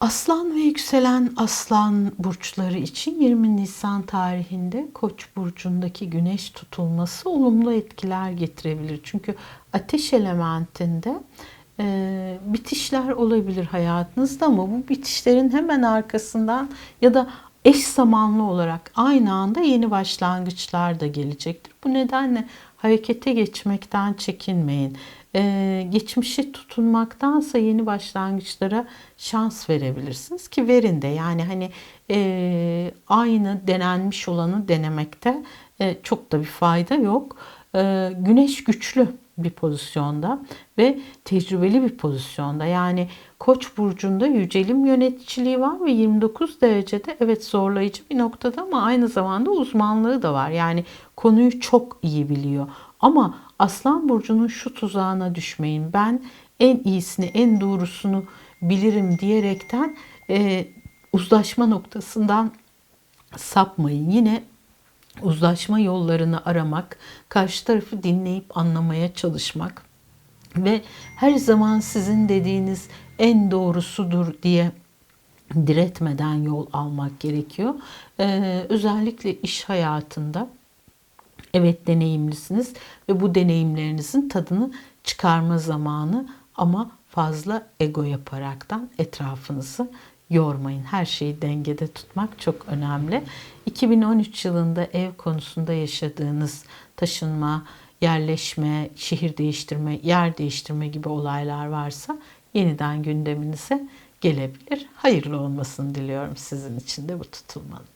Aslan ve yükselen aslan burçları için 20 Nisan tarihinde Koç burcundaki güneş tutulması olumlu etkiler getirebilir. Çünkü ateş elementinde e, bitişler olabilir hayatınızda ama bu bitişlerin hemen arkasından ya da eş zamanlı olarak aynı anda yeni başlangıçlar da gelecektir. Bu nedenle harekete geçmekten çekinmeyin. Ee, geçmişe tutunmaktansa yeni başlangıçlara şans verebilirsiniz ki verin de yani hani e, aynı denenmiş olanı denemekte e, çok da bir fayda yok. E, güneş güçlü bir pozisyonda ve tecrübeli bir pozisyonda. Yani Koç burcunda yücelim yöneticiliği var ve 29 derecede evet zorlayıcı bir noktada ama aynı zamanda uzmanlığı da var. Yani konuyu çok iyi biliyor. Ama Aslan burcunun şu tuzağına düşmeyin. Ben en iyisini, en doğrusunu bilirim diyerekten e, uzlaşma noktasından sapmayın. Yine uzlaşma yollarını aramak, karşı tarafı dinleyip anlamaya çalışmak ve her zaman sizin dediğiniz en doğrusudur diye diretmeden yol almak gerekiyor. Ee, özellikle iş hayatında evet deneyimlisiniz ve bu deneyimlerinizin tadını çıkarma zamanı ama fazla ego yaparaktan etrafınızı yormayın. Her şeyi dengede tutmak çok önemli. 2013 yılında ev konusunda yaşadığınız taşınma, yerleşme, şehir değiştirme, yer değiştirme gibi olaylar varsa yeniden gündeminize gelebilir. Hayırlı olmasını diliyorum sizin için de bu tutulmanın.